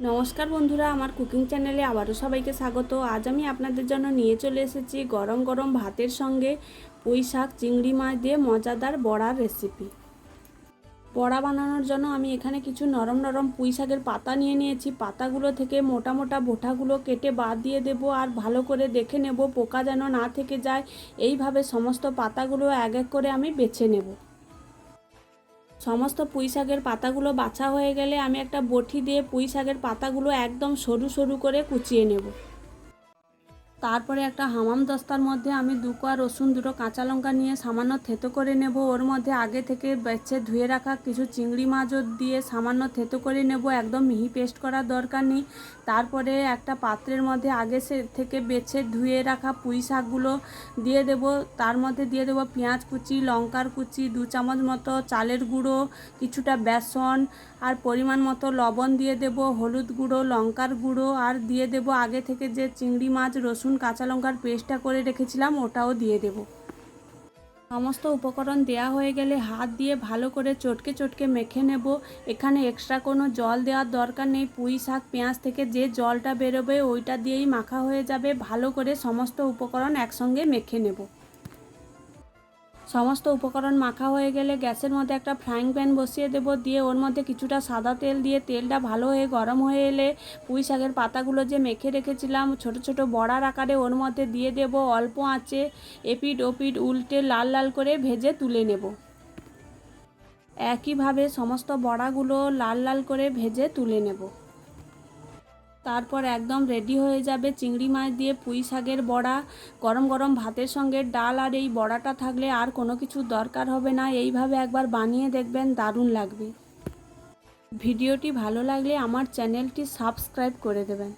নমস্কার বন্ধুরা, আমার কুকিং চ্যানেলে আবারও সবাইকে স্বাগত। আজ আমি আপনাদের জন্য নিয়ে চলে এসেছি গরম গরম ভাতের সঙ্গে পুঁই শাক, চিংড়ি মাছ দিয়ে মজাদার বড়ার রেসিপি বড়া বানানোর জন্য আমি এখানে কিছু নরম নরম পুঁই শাকের পাতা নিয়ে নিয়েছি। পাতাগুলো থেকে মোটা মোটা বোটাগুলো কেটে বাদ দিয়ে দেব আর ভালো করে দেখে নেব পোকা যেন না থেকে যায়। এইভাবে সমস্ত পাতাগুলো এক এক করে আমি বেছে নেব। সমস্ত পুঁই শাকের পাতাগুলো বাছা হয়ে গেলে আমি একটা বটি দিয়ে পুঁই শাকের পাতাগুলো একদম সরু সরু করে কুচিয়ে নেব। তারপরে একটা হামাম দস্তার মধ্যে আমি দু কোয়া রসুন, দুটো কাঁচা লঙ্কা নিয়ে সামান্য থেতো করে নেব। ওর মধ্যে আগে থেকে বেছে ধুয়ে রাখা কিছু চিংড়ি মাছও দিয়ে সামান্য থেতো করে নেব। একদম মিহি পেস্ট করার দরকার নেই। তারপরে একটা পাত্রের মধ্যে আগে সে থেকে বেছে ধুয়ে রাখা পুঁই শাকগুলো দিয়ে দেব। তার মধ্যে দিয়ে দেব পেঁয়াজ কুচি, লঙ্কার কুচি, দু চামচ মতো চালের গুঁড়ো, কিছুটা বেসন আর পরিমাণ মতো লবণ দিয়ে দেব, হলুদ গুঁড়ো, লঙ্কার গুঁড়ো আর দিয়ে দেব। আগে থেকে যে চিংড়ি মাছ রসুন, কাঁচা লঙ্কার পেস্টটা করে রেখেছিলাম, ওটাও দিয়ে দেব। সমস্ত উপকরণ দেয়া হয়ে গেলে হাত দিয়ে ভালো করে চটকে চটকে মেখে নেব। এখানে এক্সট্রা কোনো জল দেওয়ার দরকার নেই। পুঁই শাক, পেঁয়াজ থেকে যে জলটা বেরোবে, ওইটা দিয়েই মাখা হয়ে যাবে। ভালো করে সমস্ত উপকরণ একসঙ্গে মেখে নেব। সমস্ত উপকরণ মাখা হয়ে গেলে গ্যাসের মধ্যে একটা ফ্রাইং প্যান বসিয়ে দেবো। দিয়ে ওর মধ্যে কিছুটা সাদা তেল দিয়ে তেলটা ভালো হয়ে গরম হয়ে এলে পুঁই শাকের পাতাগুলো যে মেখে রেখেছিলাম, ছোট ছোট বড়ার আকারে ওর মধ্যে দিয়ে দেব অল্প আঁচে এপিট ওপিট উল্টে লাল লাল করে ভেজে তুলে নেব। একইভাবে সমস্ত বড়াগুলো লাল লাল করে ভেজে তুলে নেব। তারপর একদম রেডি হয়ে যাবে চিংড়ি মাছ দিয়ে পুঁই শাকের বড়া, গরম গরম ভাতের সঙ্গে ডাল আর এই বড়াটা থাকলে আর কোনো কিছু দরকার হবে না। এইভাবে একবার বানিয়ে দেখবেন, দারুণ লাগবে। ভিডিওটি ভালো লাগলে আমার চ্যানেলটি সাবস্ক্রাইব করে দেবেন।